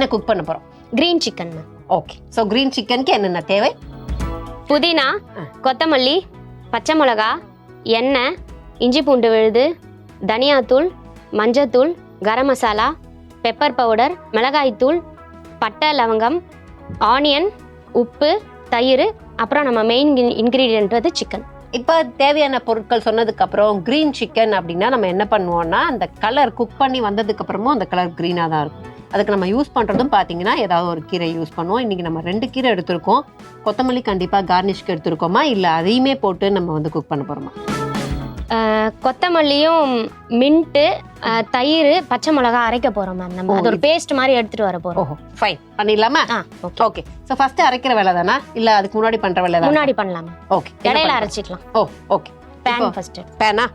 என்ன குக் பண்ண போறோம். Green chicken ma'am okay so green சிக்கனுக்கு என்னென்ன தேவை? புதினா. கொத்தமல்லி பச்சை மிளகா எண்ணெய் இஞ்சி பூண்டு விழுது தனியாத்தூள் மஞ்சத்தூள் கரம் மசாலா பெப்பர் பவுடர் மிளகாய்த்தூள் பட்டை லவங்கம் ஆனியன் உப்பு தயிர் அப்புறம் நம்ம மெயின் இன்க்ரீடியன்ட் வந்து சிக்கன் இப்போ தேவையான பொருட்கள் சொன்னதுக்கு அப்புறம் கிரீன் சிக்கன் அப்படின்னா நம்ம என்ன பண்ணுவோம்னா அந்த கலர் குக் பண்ணி வந்ததுக்கு அப்புறமும் அந்த கலர் க்ரீனாக தான் இருக்கும். அதுக்கு நம்ம யூஸ் பண்ணுறதும் பார்த்தீங்கன்னா ஏதாவது ஒரு கீரை யூஸ் பண்ணுவோம். இன்றைக்கி நம்ம ரெண்டு கீரை எடுத்திருக்கோம். கொத்தமல்லி கண்டிப்பாக கார்னிஷ்க்கு எடுத்திருக்கோமா? இல்லை அதையுமே போட்டு நம்ம வந்து குக் பண்ண போகிறோமா கொத்தமல்லியும் மின்ட்டு தயிர் பச்சை மிளகா அரைக்க போறோம் மேம் நம்ம. அது ஒரு பேஸ்ட் மாதிரி எடுத்துட்டு வர போறோம். ஓஹோ ஃபைன் பண்ணிடலாமா? ஆ ஓகே ஓகே ஸோ ஃபர்ஸ்ட் அரைக்கிற வேலை தானா? இல்லை அதுக்கு முன்னாடி பண்ணுற வேலை தானா? முன்னாடி பண்ணலாம். ஓகே இடையில அரைச்சிக்கலாம். ஓ ஓகே பேன் ஃபர்ஸ்ட் பேனா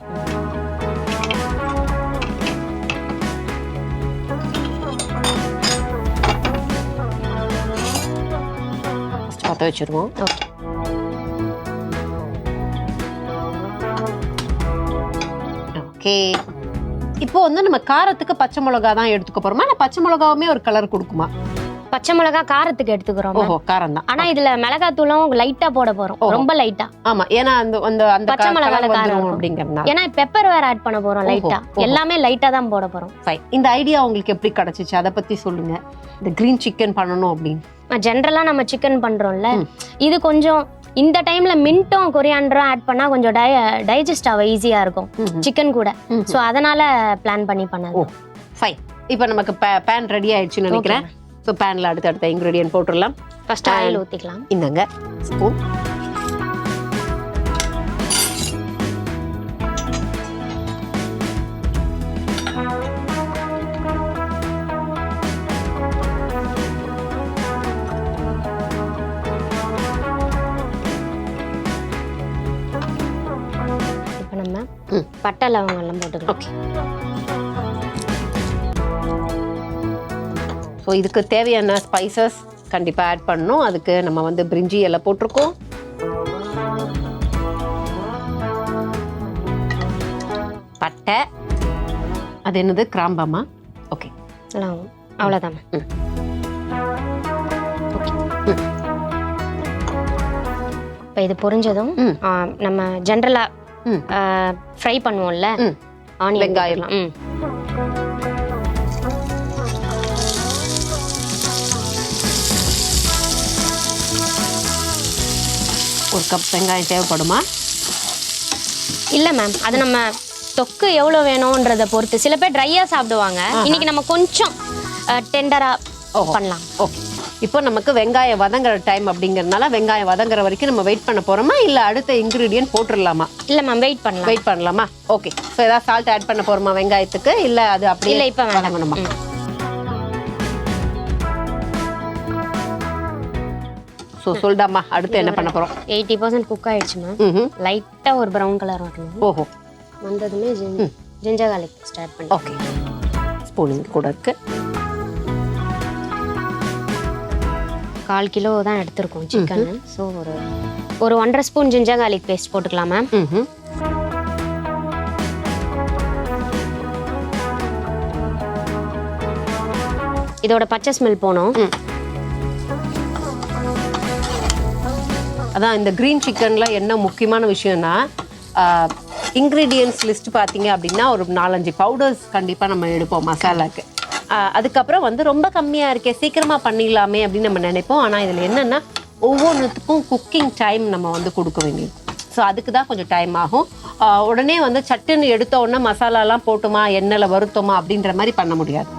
பற்ற வச்சிருவோம். ஓகே ஓகே இப்போ வந்து நம்ம காரத்துக்கு பச்சை மிளகா தான் எடுத்துக்க போறோமா? இல்லை பச்சை மிளகாவுமே ஒரு கலர் கொடுக்குமா? பச்சை மிளகா காரத்துக்கு எடுத்துக்கிறோம். ஓஹோ காரம் தான் ஆனா இதுல மிளகாத்தூளும் லைட்டா போட போறோம். ரொம்ப லைட்டா ஆமா ஏன்னா அந்த அந்த அந்த பச்சை மிளகால காரம். அப்படிங்கறதுனால. ஏன்னா பெப்பர் வேற ஆட் பண்ண போறோம் லைட்டா. எல்லாமே லைட்டா தான் போட போறோம். இந்த ஐடியா உங்களுக்கு எப்படி கிடைச்சிச்சு? அதை பத்தி சொல்லுங்க. இந்த கிரீன் சிக்கன் பண்ணணும் அப்படின்னு. ஜென்ரலா நம்ம சிக்கன் பண்றோம்ல ம். இது கொஞ்சம் இந்த டைம்ல மின்ட்டும் கொரியாண்டரும் ஆட் பண்ணா கொஞ்சம் டை டைஜஸ்ட் ஆக ஈஸியா இருக்கும். சிக்கன் கூட. சோ அதனால பிளான் பண்ணி பண்ணது. ஓ ஃபைன் இப்போ நமக்கு பேன் ரெடி ஆயிடுச்சுன்னு நினைக்கிறேன். ஸோ பேன்ல அடுத்தடுத்த இன்கிரீடியன்ட் போட்டுடலாம். ஃபர்ஸ்ட் ஆயில் ஊத்திக்கலாம். இந்தாங்க. ஸ்பூன் பட்டை லவங்கம் எல்லாம் போட்டுக்கலாம். ஓகே. ஸோ இதுக்கு தேவையான ஸ்பைசஸ் கண்டிப்பாக ஆட் பண்ணணும். அதுக்கு நம்ம வந்து பிரிஞ்சி எல்லாம் போட்டிருக்கோம். பட்டை. அது என்னது? கிராம்பாமா? ஓகே லவங்கம் அவ்வளோதான் ம். இப்போ இது பொரிஞ்சதும் நம்ம ஜென்ரலா ம். ஃப்ரை பண்ணுவோம்ல. ஆனியன் வெங்காயம். ம். ஒரு கப் வெங்காயம் தேவைப்படுமா? இல்ல மேம் அது நம்ம தொக்கு எவ்வளோ வேணும்ன்றத பொறுத்து. சில பேர் ட்ரையா சாப்பிடுவாங்க. இன்னைக்கு நம்ம கொஞ்சம் டெண்டரா ஓஹோ. பண்ணலாம். ஓகே. இப்போ நமக்கு வெங்காயம் வதங்குற டைம் அப்படிங்கறதுனால வெங்காயம் வதங்குற வரைக்கும் நம்ம வெயிட் பண்ண போறோமா? இல்ல அடுத்த இன்கிரீடியன்ட் போட்டுடலாமா இல்ல மேம் வெயிட் பண்ணலாம். வெயிட் பண்ணலாமா? ஓகே ஸோ ஏதாவது சால்ட் ஆட் பண்ண போறோமா வெங்காயத்துக்கு? இல்ல அது அப்படியே இல்ல இப்ப வதங்கணுமா. ஸோ சொல்டாமா? அடுத்து என்ன பண்ண போறோம்? எயிட்டி பர்சன்ட் குக் ஆயிடுச்சு மேம் ம்ஹும். லைட்டா ஒரு ப்ரௌன் கலர் வரணும் ஓஹோ. வந்ததுமே ஜிஞ்சர் garlic ஸ்டார்ட் பண்ணி ஓகே ஸ்பூன் இங்க கூட இருக்கு. கால் கிலோ தான் எடுத்திருக்கோம் சிக்கன் ஸோ ஒரு ஒரு ஒன்றரை ஸ்பூன் ஜிஞ்சர் garlic பேஸ்ட் போட்டுக்கலாம் மேம். இதோட பச்சை ஸ்மெல் போனோம். அதான் இந்த கிரீன் சிக்கன்ல என்ன முக்கியமான விஷயம்னா இன்க்ரீடியன்ஸ் லிஸ்ட் பார்த்தீங்க அப்படின்னா ஒரு நாலஞ்சு பவுடர்ஸ் கண்டிப்பாக நம்ம எடுப்போம் மசாலாக்கு. அதுக்கப்புறம் வந்து ரொம்ப கம்மியாக இருக்கே சீக்கிரமாக பண்ணிடலாமே அப்படின்னு நம்ம நினைப்போம். ஆனால் இதில் என்னென்னா ஒவ்வொன்றுத்துக்கும் குக்கிங் டைம் நம்ம வந்து கொடுக்க வேண்டியது. ஸோ அதுக்கு தான் கொஞ்சம் டைம் ஆகும். உடனே வந்து சட்டுன்னு எடுத்த உடனே மசாலாலாம் போட்டுமா எண்ணெயில் வருத்தோமா அப்படின்ற மாதிரி பண்ண முடியாது.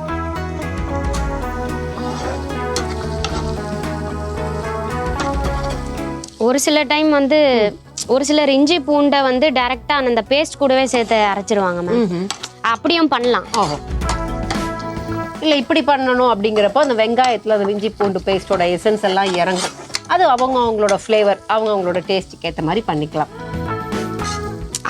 ஒரு சில டைம் வந்து ஒரு சிலர் இஞ்சி பூண்டை வந்து டைரக்டா அந்த பேஸ்ட் கூடவே சேர்த்து அரைச்சிருவாங்க மேம். அப்படியும் பண்ணலாம். ஓஹோ. இல்லை இப்படி பண்ணணும் அப்படிங்கிறப்போ அந்த வெங்காயத்தில் அந்த இஞ்சி பூண்டு பேஸ்டோட எசன்ஸ் எல்லாம் இறங்கும். அது அவங்க அவங்களோட ஃப்ளேவர் அவங்க அவங்களோட டேஸ்ட்டுக்கு ஏற்ற மாதிரி பண்ணிக்கலாம்.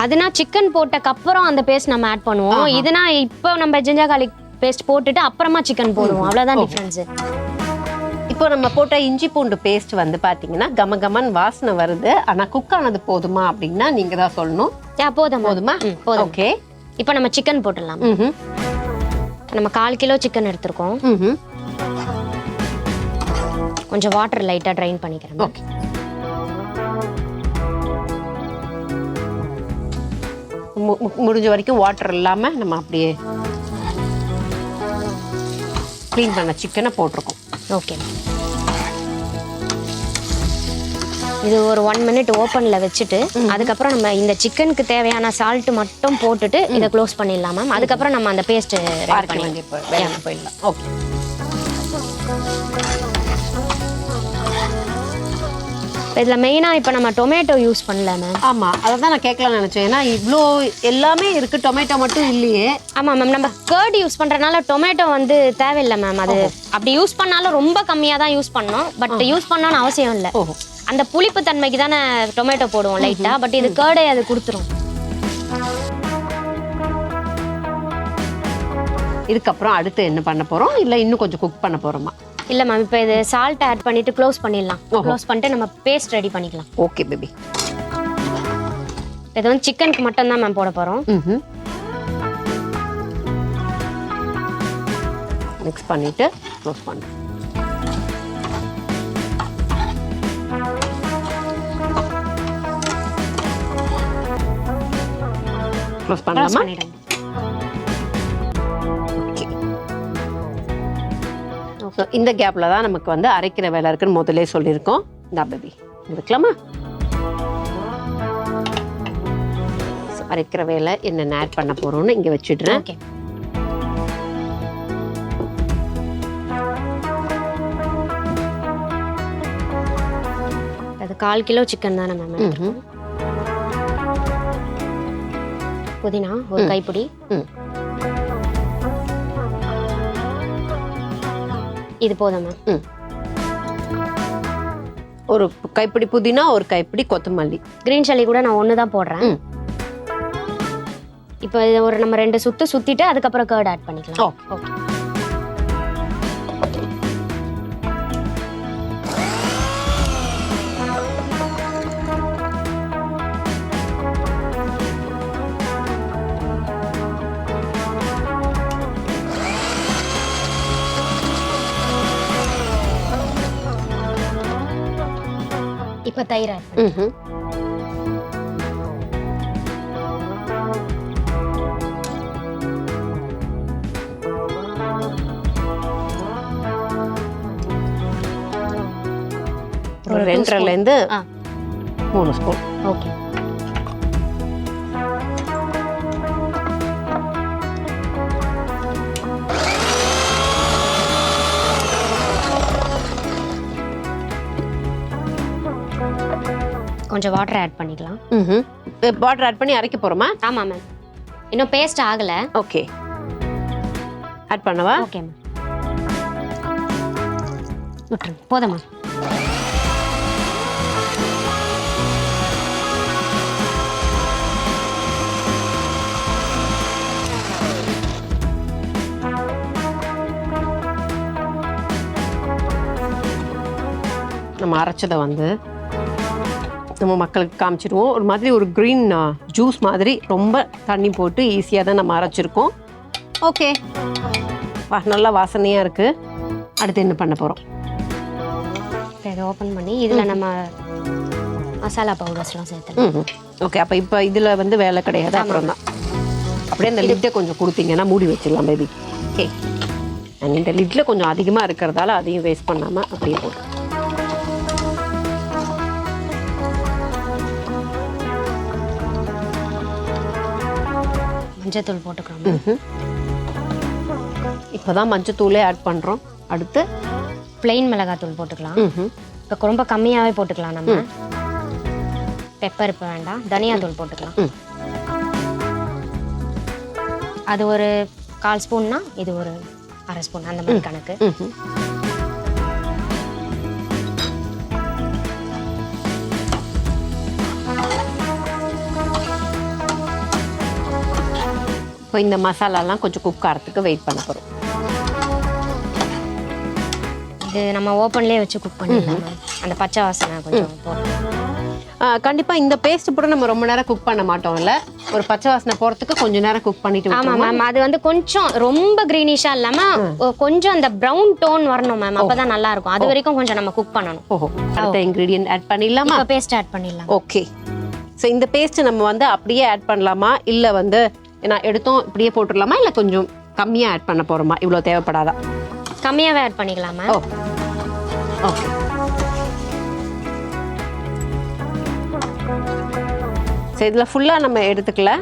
அதுனா சிக்கன் போட்டக்கு அப்புறம் அந்த பேஸ்ட் நம்ம ஆட் பண்ணுவோம். இதுனா இப்போ நம்ம ஜிஞ்சர் garlic பேஸ்ட் போட்டுட்டு அப்புறமா சிக்கன் போடுவோம். அவ்வளவுதான் டிஃபரன்ஸ் இப்போ நம்ம போட்ட இஞ்சி பூண்டு பேஸ்ட் வந்து பார்த்தீங்கன்னா கம கமன் வாசனை வருது. ஆனால் குக் ஆனது போதுமா அப்படின்னா நீங்கள் தான் சொல்லணும். போதும்? போதும் ஓகே இப்போ நம்ம சிக்கன் போட்டுடலாம். ம் நம்ம கால் கிலோ சிக்கன் எடுத்திருக்கோம். ம் கொஞ்சம் வாட்டர் லைட்டாக ட்ரைன் பண்ணிக்கிறேன். ஓகே. முடிஞ்ச வரைக்கும் வாட்டர் இல்லாம நம்ம அப்படியே க்ளீன் பண்ண சிக்கனை போட்டிருக்கோம். ஓகே இது ஒரு ஒன் மினிட் ஓப்பனில் வச்சுட்டு அதுக்கப்புறம் நம்ம இந்த சிக்கனுக்கு தேவையான சால்ட் மட்டும் போட்டுட்டு இதை க்ளோஸ் பண்ணிடலாம் மேம் அதுக்கப்புறம் நம்ம அந்த பேஸ்ட் பார்க்க வேண்டிய போ- வேலைக்கு போயிடலாம் ஓகே இதில் மெயினாக இப்போ நம்ம டொமேட்டோ யூஸ் பண்ணல மேம் ஆமா அதை தான் நான் கேட்கலாம்னு நினைச்சேன். ஏன்னா இவ்வளோ எல்லாமே இருக்கு டொமேட்டோ மட்டும் இல்லையே. ஆமாம் மேம் நம்ம கேர்ட் யூஸ் பண்ணுறதுனால டொமேட்டோ வந்து தேவையில்லை மேம் அது அப்படி யூஸ் பண்ணாலும் ரொம்ப கம்மியாக தான் யூஸ் பண்ணோம் பட் யூஸ் பண்ணணும்னு அவசியம் இல்லை. ஓஹோ. அந்த புளிப்பு தன்மைக்கு தானே டொமேட்டோ போடுவோம் லைட்டாக பட் இது கேர்டே அது கொடுத்துரும். இதுக்கப்புறம் அடுத்து என்ன பண்ண போறோம்? இல்ல இன்னும் கொஞ்சம் குக் பண்ண போறோமா? இல்லை மேம் இப்போ இது சால்ட் ஆட் பண்ணிட்டு க்ளோஸ் பண்ணிடலாம். க்ளோஸ் பண்ணிட்டு நம்ம பேஸ்ட் ரெடி பண்ணிக்கலாம். ஓகே பேபி இது வந்து சிக்கனுக்கு மட்டும் தான் மேம் போட போகிறோம் மிக்ஸ் பண்ணிட்டு க்ளோஸ் பண்ணுறோம் க்ளோஸ் பண்ணலாமா ஸோ இந்த கேப்பில் தான் நமக்கு வந்து அரைக்கிற வேலை இருக்குன்னு முதல்லே சொல்லியிருக்கோம். இந்த பேபி So, அரைக்கிற வேலை என்னென்ன ஆட் பண்ண போகிறோம்னு இங்கே வச்சிடுறேன். ஓகே அது கால் கிலோ சிக்கன் தானே மேம் புதினா ஒரு கைப்பிடி. ம். இது போதும் மேம் ம். ஒரு கைப்பிடி புதினா ஒரு கைப்பிடி கொத்தமல்லி. கிரீன் சில்லி கூட நான் ஒன்று தான் போடுறேன். இப்போ இது ஒரு நம்ம ரெண்டு சுத்து சுத்திட்டு அதுக்கப்புறம் கேர்ட் ஆட் பண்ணிக்கலாம். ஓகே. இப்போ ம்ஹும். ஒரு ரெண்டரைலேருந்து ஆ. மூணு ஸ்பூன் ஓகே கொஞ்சம் வாட்டர் ஆட் பண்ணிக்கலாம். ம் வாட்டர் ஆட் பண்ணி அரைக்க போகிறோமா ஆமாம் மேம் இன்னும் பேஸ்ட் ஆகலை. ஓகே ஆட் பண்ணவா? ஓகே மேம் விட்டுருங்க. போதுமா நம்ம அரைச்சதை வந்து நம்ம மக்களுக்கு காமிச்சிடுவோம் ஒரு மாதிரி ஒரு க்ரீன் ஜூஸ் மாதிரி ரொம்ப தண்ணி போட்டு ஈஸியாக தான் நம்ம அரைச்சிருக்கோம். ஓகே வா நல்லா வாசனையாக இருக்குது அடுத்து என்ன பண்ண போகிறோம் இதை ஓப்பன் பண்ணி இதில் நம்ம மசாலா பவுடர்ஸ்லாம் சேர்த்துலாம் ம் ஓகே அப்போ இப்போ இதில் வந்து வேலை கிடையாது அப்புறம் தான் அப்படியே அந்த லிட்டை கொஞ்சம் கொடுத்தீங்கன்னா மூடி வச்சிடலாம் பேபி ஓகே அண்ட் இந்த லிட்டில் கொஞ்சம் அதிகமாக இருக்கிறதால அதையும் வேஸ்ட் பண்ணாமல் அப்படியே போட்டு மஞ்சத்தூள் போட்டுக்கிறோம். இப்போ தான் மஞ்சத்தூளே ஆட் பண்ணுறோம் அடுத்து plain மிளகாத்தூள் போட்டுக்கலாம். இப்போ ரொம்ப கம்மியாகவே போட்டுக்கலாம் நம்ம. பெப்பர் இப்போ வேண்டாம். தனியாத்தூள் போட்டுக்கலாம். அது ஒரு கால் ஸ்பூன்னா இது ஒரு அரை ஸ்பூன். அந்த மாதிரி கணக்கு. இப்போ இந்த மசாலாலாம் கொஞ்சம் குக் ஆகிறதுக்கு வெயிட் பண்ண போகிறோம் இது நம்ம ஓப்பன்லேயே வச்சு குக் பண்ணிடலாம். அந்த பச்சை வாசனை கொஞ்சம் போட்டு. கண்டிப்பா இந்த பேஸ்ட் போட்டு நம்ம ரொம்ப நேரம் குக் பண்ண மாட்டோம்ல. ஒரு பச்சை வாசனை போறதுக்கு கொஞ்ச நேரம் குக் பண்ணிட்டு ஆமா விட்டுருவோமா? மேம் அது வந்து கொஞ்சம் ரொம்ப கிரீனிஷா இல்லாம ஒ- கொஞ்சம் அந்த பிரவுன் டோன் வரணும் மேம் அப்பதான் நல்லா இருக்கும் அது வரைக்கும் கொஞ்சம் நம்ம குக் பண்ணணும். ஓஹோ. அடுத்த இன்கிரீடியன்ட் ஆட் பண்ணிடலாமா? பேஸ்ட் ஆட் பண்ணிடலாம். ஓகே ஸோ இந்த பேஸ்ட் நம்ம வந்து அப்படியே ஆட் பண்ணலாமா? இல்ல வந்து நான் எடுத்தோம் இப்படியே போட்டுடலாமா? இல்ல கொஞ்சம் கம்மியா ஆட் பண்ண போறோமா? இவ்வளவு தேவைப்படாதா? கம்மியாவே ஆட் பண்ணிக்கலாம்? ஓ. ஓகே. ஸோ இதில் ஃபுல்லாக நம்ம எடுத்துக்கல.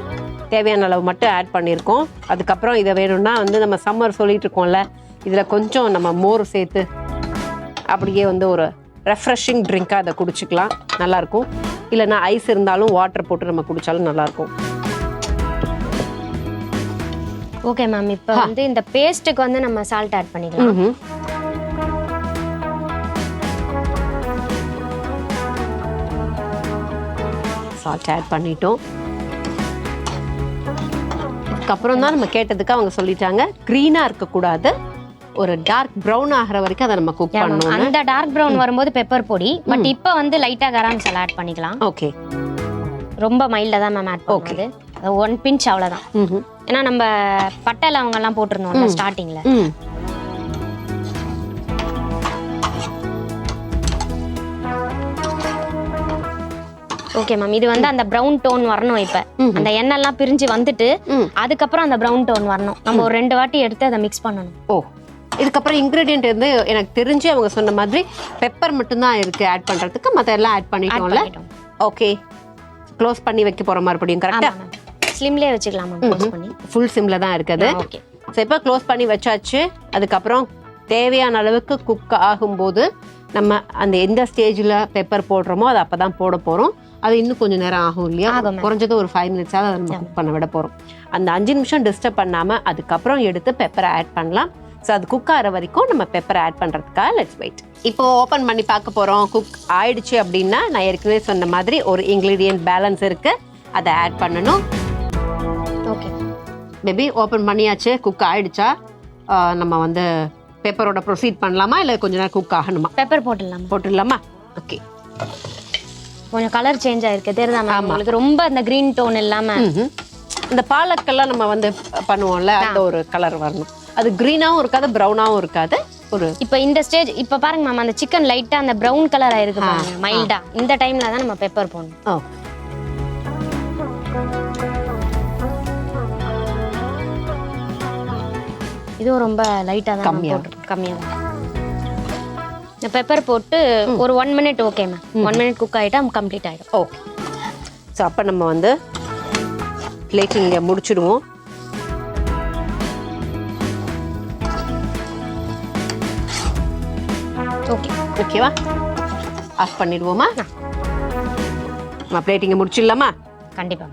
தேவையான அளவு மட்டும் ஆட் பண்ணியிருக்கோம் அதுக்கப்புறம் இதை வேணும்னா வந்து நம்ம சம்மர் சொல்லிட்டு இருக்கோம்ல இதில் கொஞ்சம் நம்ம மோர் சேர்த்து அப்படியே வந்து ஒரு ரெஃப்ரெஷிங் ட்ரிங்காக அதை குடிச்சிக்கலாம். நல்லாயிருக்கும் இல்லைன்னா ஐஸ் இருந்தாலும் வாட்டர் போட்டு நம்ம குடித்தாலும் நல்லாயிருக்கும் ஓகே மேம் இப்போ வந்து இந்த பேஸ்ட்டுக்கு வந்து நம்ம சால்ட் ஆட் பண்ணிக்கலாம். சால்ட் ஆட் பண்ணிட்டோம். அதுக்கப்புறம் தான் நம்ம கேட்டதுக்கு அவங்க சொல்லிட்டாங்க க்ரீனாக இருக்கக்கூடாது. ஒரு டார்க் ப்ரௌன் ஆகிற வரைக்கும் அதை நம்ம குக். பண்ணணும் அந்த டார்க் பிரவுன் வரும்போது பெப்பர் பொடி. பட் இப்போ வந்து லைட்டா கரம் மசாலா ஆட் பண்ணிக்கலாம். ஓகே ரொம்ப மைல்டா தான் மேம் ஆட் பண்ணுறது. ஒன் பிஞ்ச் அவ்வளவுதான். ம் ஏன்னா நம்ம பட்டை லவங்க எல்லாம் போட்டிருந்தோம்ல ஸ்டார்டிங்ல ம். ஓகே மேம் இது வந்து அந்த பிரவுன் டோன் வரணும் இப்ப. அந்த எண்ணெய் எல்லாம் பிரிஞ்சு வந்துட்டு. அதுக்கப்புறம் அந்த பிரவுன் டோன் வரணும். நம்ம ஒரு ரெண்டு வாட்டி எடுத்து அதை மிக்ஸ் பண்ணணும். ஓ. இதுக்கப்புறம் இன்க்ரீடியன்ட் வந்து எனக்கு தெரிஞ்சு அவங்க சொன்ன மாதிரி பெப்பர் மட்டும்தான் இருக்கு ஆட் பண்றதுக்கு. மற்ற எல்லாம் ஆட் பண்ணிட்டோம்ல பண்ணிட்டோம். ஓகே க்ளோஸ் பண்ணி வைக்க போற மறுபடியும் கரெக்டா ஆமா மேம் ஸ்லிம்லயே வச்சுக்கலாம்? க்ளோஸ் பண்ணி? ஃபுல் சிம்ல தான் இருக்குது. ஓகே ஸோ இப்போ க்ளோஸ் பண்ணி வச்சாச்சு. அதுக்கப்புறம் தேவையான அளவுக்கு குக் ஆகும்போது நம்ம அந்த எந்த ஸ்டேஜில் பெப்பர் போடுறோமோ அதை அப்போ தான் போட போகிறோம் அது இன்னும் கொஞ்சம் நேரம் ஆகும் இல்லையா. குறைஞ்சது ஒரு ஃபைவ் மினிட்ஸாவது அதை நம்ம குக் பண்ண விட போகிறோம் அந்த அஞ்சு நிமிஷம் டிஸ்டர்ப் பண்ணாமல் அதுக்கப்புறம் எடுத்து பெப்பரை ஆட் பண்ணலாம். ஸோ அது குக் ஆகிற வரைக்கும் நம்ம பெப்பரை ஆட் பண்ணுறதுக்காக லெட்ஸ் வெயிட் இப்போ ஓப்பன் பண்ணி பார்க்க போகிறோம் குக் ஆயிடுச்சு அப்படின்னா நான் ஏற்கனவே சொன்ன மாதிரி ஒரு இன்க்ரீடியன்ட் பேலன்ஸ் இருக்குது அதை ஆட் பண்ணணும். ஓகே மேபி ஓப்பன் பண்ணியாச்சு குக் ஆயிடுச்சா? நம்ம வந்து பெப்பரோட ப்ரொசீட் பண்ணலாமா? இல்லை கொஞ்ச நேரம் குக் ஆகணுமா? பெப்பர் போட்டுடலாம்? போட்டுடலாமா? ஓகே கொஞ்சம் கலர் சேஞ்ச் ஆயிருக்கு. தெரியுதா மேம் உங்களுக்கு ரொம்ப அந்த கிரீன் டோன் இல்லாம இந்த பாலக்கெல்லாம் நம்ம வந்து பண்ணுவோம்ல அந்த ஒரு கலர் வரணும். அது க்ரீனாகவும் இருக்காது ப்ரௌனாகவும் இருக்காது. ஒரு இப்போ இந்த ஸ்டேஜ் இப்போ பாருங்க மேம் அந்த சிக்கன் லைட்டா அந்த பிரவுன் கலர் ஆயிருக்கு பாருங்க மைல்டா இந்த டைம்ல தான் நம்ம பெப்பர் போடணும். இதுவும் ரொம்ப லைட்டா தான் கம்மியா. போட்டு கம்மியா தான். இந்த பெப்பர் போட்டு ஒரு one minute okay ma'am one minute cook ஆயிட்டா கம்ப்ளீட் ஆயிடும். ஓகே ஸோ அப்போ நம்ம வந்து பிளேட்டிங்க முடிச்சிடுவோம். ஓகே ஓகேவா ஆஃப் பண்ணிடுவோமா? நம்ம பிளேட்டிங்க முடிச்சிடலாமா? கண்டிப்பா.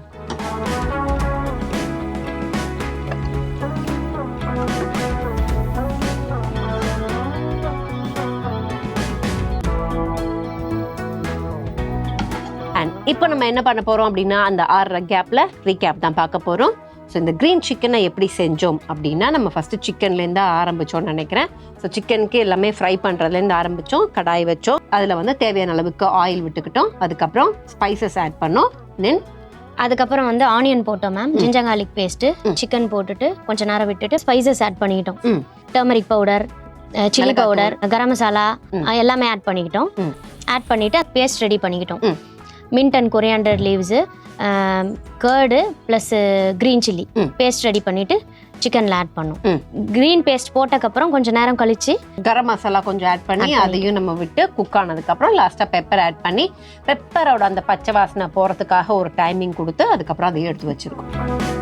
இப்போ நம்ம என்ன பண்ண போறோம் அப்படின்னா அந்த ஆறரை கேப்ல ரீகேப் தான் பார்க்க போறோம். ஸோ இந்த க்ரீன் சிக்கனை எப்படி செஞ்சோம் அப்படின்னா நம்ம ஃபர்ஸ்ட் சிக்கன்லேருந்து ஆரம்பிச்சோம்னு நினைக்கிறேன். ஸோ சிக்கனுக்கு எல்லாமே ஃப்ரை பண்ணுறதுலேருந்து ஆரம்பிச்சோம் கடாய் வச்சோம். அதில் வந்து தேவையான அளவுக்கு ஆயில் விட்டுக்கிட்டோம். அதுக்கப்புறம் ஸ்பைசஸ் ஆட் பண்ணோம். தென் அதுக்கப்புறம் வந்து ஆனியன் போட்டோம் ma'am ginger garlic paste chicken போட்டுட்டு கொஞ்ச நேரம் விட்டுட்டு ஸ்பைசஸ் ஆட் பண்ணிக்கிட்டோம். Turmeric powder chilli powder garam masala எல்லாமே ஆட் பண்ணிக்கிட்டோம். ஆட் பண்ணிட்டு பேஸ்ட் ரெடி பண்ணிக்கிட்டோம். Mint and coriander leaves curd plus green chilli. Paste ready பண்ணிட்டு சிக்கனில் ஆட் பண்ணோம். க்ரீன் பேஸ்ட் போட்டக்கப்புறம் கொஞ்ச நேரம் கழிச்சு கரம் மசாலா கொஞ்சம் ஆட் பண்ணி அதையும் நம்ம விட்டு குக் ஆனதுக்கப்புறம் லாஸ்ட்டாக பெப்பர் ஆட் பண்ணி பெப்பரோட அந்த பச்சை வாசனை போகிறதுக்காக ஒரு டைமிங் கொடுத்து அதுக்கப்புறம் அதையும் எடுத்து வச்சிருக்கோம்.